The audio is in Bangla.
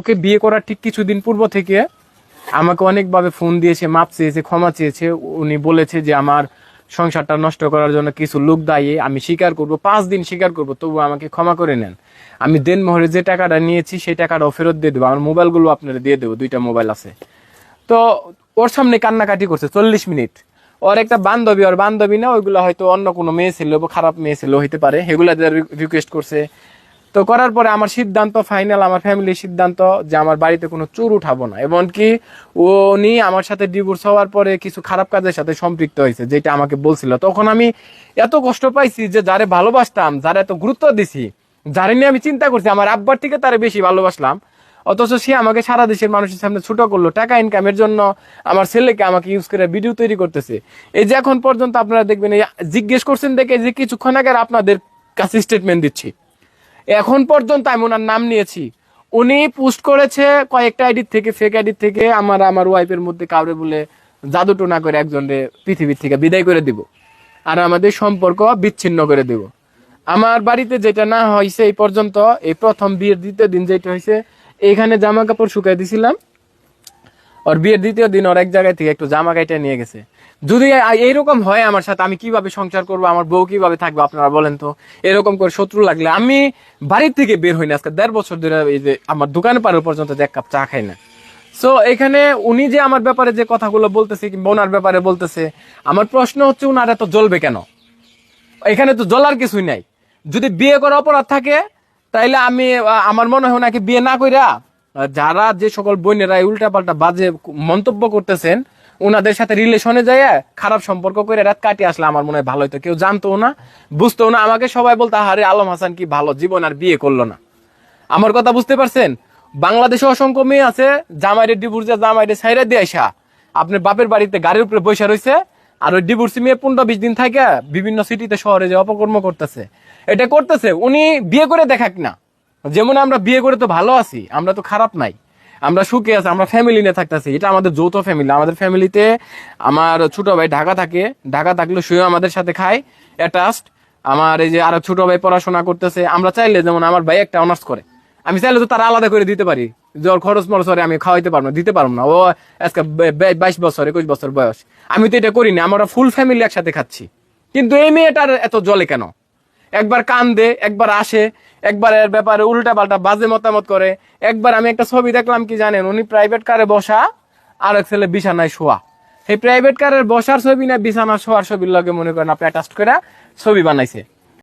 ওকে বিয়ে করার ঠিক কিছুদিন পূর্ব থেকে আমাকে অনেকভাবে ফোন দিয়েছে, মাপ চেয়েছে, ক্ষমা চেয়েছে। উনি বলেছে যে, আমার সংসারটা নষ্ট করার জন্য কিছু লোক দায়ী, আমি স্বীকার করব, পাঁচ দিন স্বীকার করব, তবু আমাকে ক্ষমা করে নেন। আমি দেনমোহরে যে টাকাটা নিয়েছি, সেই টাকাটাও ফেরত দিয়ে দেবো, আমার মোবাইলগুলো আপনারা দিয়ে দেবো, দুইটা মোবাইল আছে। তো ওর সামনে কান্নাকাটি করছে, চল্লিশ মিনিট। ওর একটা বান্ধবী, ওর বান্ধবী না, ওইগুলো হয়তো অন্য কোনো মেয়ে ছিল, খারাপ মেয়ে ছিল, হইতে পারে। সেগুলো রিকোয়েস্ট করছে তো করার পরে আমার সিদ্ধান্ত ফাইনাল আমার ফ্যামিলির সিদ্ধান্ত যে আমার বাড়িতে কোনো চোর উঠাবো না। এমনকি উনি আমার সাথে ডিভোর্স হওয়ার পরে কিছু খারাপ কাজের সাথে সম্পৃক্ত হয়েছে, যেটা আমাকে বলছিল। তখন আমি এত কষ্ট পাইছি যে যারে ভালোবাসতাম, যারা এত গুরুত্ব দিছি, যারে নিয়ে আমি চিন্তা করছি, আমার আব্বার থেকে তারে বেশি ভালোবাসলাম। অথচ সে আমাকে সারা দেশের মানুষের সামনে ছোট করল, টাকা ইনকামের জন্য আমার ছেলেকে আমাকে ইউজ করে ভিডিও তৈরি করতেছে। এই যে এখন পর্যন্ত আপনারা দেখবেন জিজ্ঞেস করছেন দেখে যে কিছুক্ষণ আগে আপনাদের কাছে স্টেটমেন্ট দিচ্ছি। এখন পর্যন্ত আমি ওনার নাম নিয়েছি। উনি পোস্ট করেছে কয়েকটা আইডির থেকে ফেক আইডির থেকে, আমার আমার ওয়াইফের মধ্যে কাউরে বলে জাদু টোনা করে একজনকে পৃথিবীর থেকে বিদায় করে দিব। আর আমাদের সম্পর্ক বিচ্ছিন্ন করে দেব। আমার বাড়িতে যেটা না হয়েছে এই পর্যন্ত, এই প্রথম বিয়ের দ্বিতীয় দিন যেটা হয়েছে এখানে জামা কাপড় শুকাই দিছিলাম। ওর বিয়ের দ্বিতীয় দিন ওর এক জায়গায় থেকে একটু জামা কাইটা নিয়ে গেছে। যদি এইরকম হয় আমার সাথে, আমি কীভাবে সংসার করব, আমার বউ কীভাবে থাকবে আপনারা বলেন তো, এরকম করে শত্রু লাগলে আমি বাড়ির থেকে বের হই না, আজকে দেড় বছর ধরে এই যে আমার দোকানে পাড়ার পর্যন্ত এক কাপ চা খাই না। সো এখানে উনি যে আমার ব্যাপারে যে কথাগুলো বলতেছে, কিংবা ওনার ব্যাপারে বলতেছে, আমার প্রশ্ন হচ্ছে উনার এত জ্বলবে কেন? এখানে তো জ্বলার কিছুই নাই। যদি বিয়ে করা অপরাধ থাকে, তাইলে আমি আমার মনে হয় ওনাকে বিয়ে না কইরা যারা যে সকল বোনেরা উল্টা পাল্টা বাজে মন্তব্য করতেছেন ওনাদের সাথে রিলেশনে যায় খারাপ সম্পর্ক করে রাত কাটিয়ে আসলে আমার মনে হয় ভালো হতো কেউ জানতো না বুঝতো না। আমাকে সবাই বলতো আরে আলম হাসান কি ভালো? জীবন আর বিয়ে করল না। আমার কথা বুঝতে পারছেন? বাংলাদেশে অসংখ্য মেয়ে আছে, জামাইরে ডিভোর্সে জামাইরে সাইরে দিয়ে আসা আপনার বাপের বাড়িতে গাড়ির উপরে বসে রয়েছে আর ওই ডিভোর্স মেয়ে পনেরো বিশ দিন থাকে, বিভিন্ন সিটিতে শহরে যে অপকর্ম করতেছে। এটা করতেছে, উনি বিয়ে করে দেখাক না। যেমন আমরা বিয়ে করে তো ভালো আছি, আমরা তো খারাপ নাই। আমরা সুখে আছি, আমরা ফ্যামিলি নিয়ে থাকতেছি এটা আমাদের যৌথ ফ্যামিলি আমাদের ফ্যামিলিতে আমার ছোট ভাই ঢাকা থাকে। ঢাকা থাকলে সেও আমাদের সাথে খায় অ্যাটাচড আমার এই যে আরও ছোট ভাই পড়াশোনা করতেছে, আমরা চাইলে যেমন আমার ভাই একটা অনার্স করে। আমি চাইলে তো তারা আলাদা করে দিতে পারি। ওর খরচ মরচরে আমি খাওয়াইতে পারব না, দিতে পারব না। ও আজকে বাইশ বছর, একুশ বছর বয়স। আমি তো এটা করিনি, আমরা ফুল ফ্যামিলি একসাথে খাচ্ছি। কিন্তু এই মেয়েটার এত জলে কেন? একবার কান দে একবার আসে, একবার এর ব্যাপারে উল্টা পাল্টা বাজে মতামত করে। একবার আমি একটা ছবি দেখলাম, কি জানেন? উনি প্রাইভেট কারে বসা আর এক ছেলে বিছানায় শোয়া। সেই প্রাইভেট কারের বসার ছবি না, বিছানা শোয়ার ছবির লগে মনে করেন আপনি অ্যাটাচ করে ছবি বানাইছে।